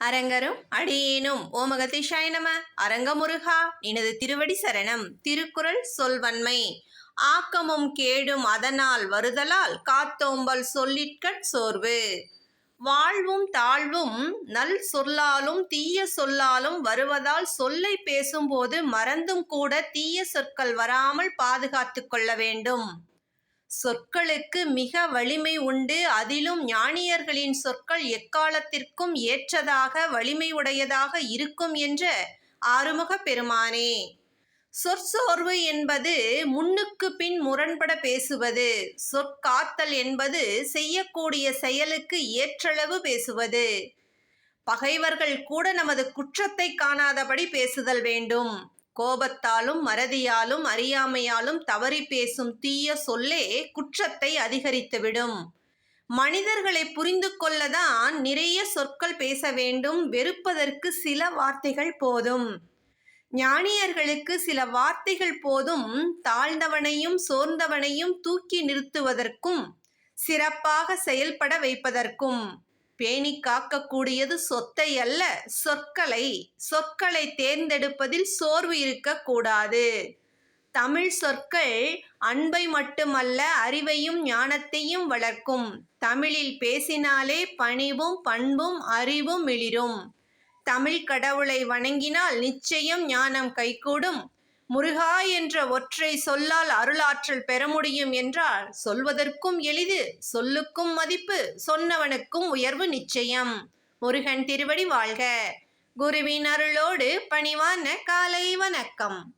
அரங்கரும் அடியேனும். ஓமகதிஷாய நம. அரங்கமுருகா எனது திருவடி சரணம். திருக்குறள் சொல்வன்மை. ஆக்கமும் கேடும் அதனால் வருதலால் காத்தோம்பல் சொல்லிற்கட் சோர்வு. வாழ்வும் தாழ்வும் நல் சொல்லாலும் தீய சொல்லாலும் வருவதால் சொல்லை பேசும்போது மறந்தும் கூட தீய சொற்கள் வராமல் பாதுகாத்து கொள்ள வேண்டும். சொற்களுக்கு மிக வலிமை உண்டு. அதிலும் ஞானியர்களின் சொற்கள் எக்காலத்திற்கும் ஏற்றதாக வலிமை உடையதாக இருக்கும் என்ற ஆறுமுக பெருமானே. சொற்சோர்வு என்பது முன்னுக்கு பின் முரண்பட பேசுவது. சொற்காத்தல் என்பது செய்யக்கூடிய செயலுக்கு ஏற்றளவு பேசுவது. பகைவர்கள் கூட நமது குற்றத்தை காணாதபடி பேசுதல் வேண்டும். கோபத்தாலும் மறதியாலும் அறியாமையாலும் தவறி பேசும் தீய சொல்லே குற்றத்தை அதிகரித்துவிடும். மனிதர்களை புரிந்து கொள்ளதான் நிறைய சொற்கள் பேச வேண்டும். வெறுப்பதற்கு சில வார்த்தைகள் போதும். ஞானியர்களுக்கு சில வார்த்தைகள் போதும். தாழ்ந்தவனையும் சோர்ந்தவனையும் தூக்கி நிறுத்துவதற்கும் சிறப்பாக செயல்பட வைப்பதற்கும். பேணி காக்கக்கூடியது சொத்தை அல்ல சொற்களை. சொற்களை தேர்ந்தெடுப்பதில் சோர்வு இருக்கக்கூடாது. தமிழ் சொற்கள் அன்பை மட்டுமல்ல அறிவையும் ஞானத்தையும் வளர்க்கும். தமிழில் பேசினாலே பணிவும் பண்பும் அறிவும் மிளிரும். தமிழ் கடவுளை வணங்கினால் நிச்சயம் ஞானம் கைகூடும். முருகா என்ற ஒற்றை சொல்லால் அருளாற்றல் பெற முடியும் என்றால் சொல்வதற்கும் எளிது சொல்லுக்கும் மதிப்பு சொன்னவனுக்கும் உயர்வு நிச்சயம். முருகன் திருவடி வாழ்க. குருவின் அருளோடு பணிவான காலை வணக்கம்.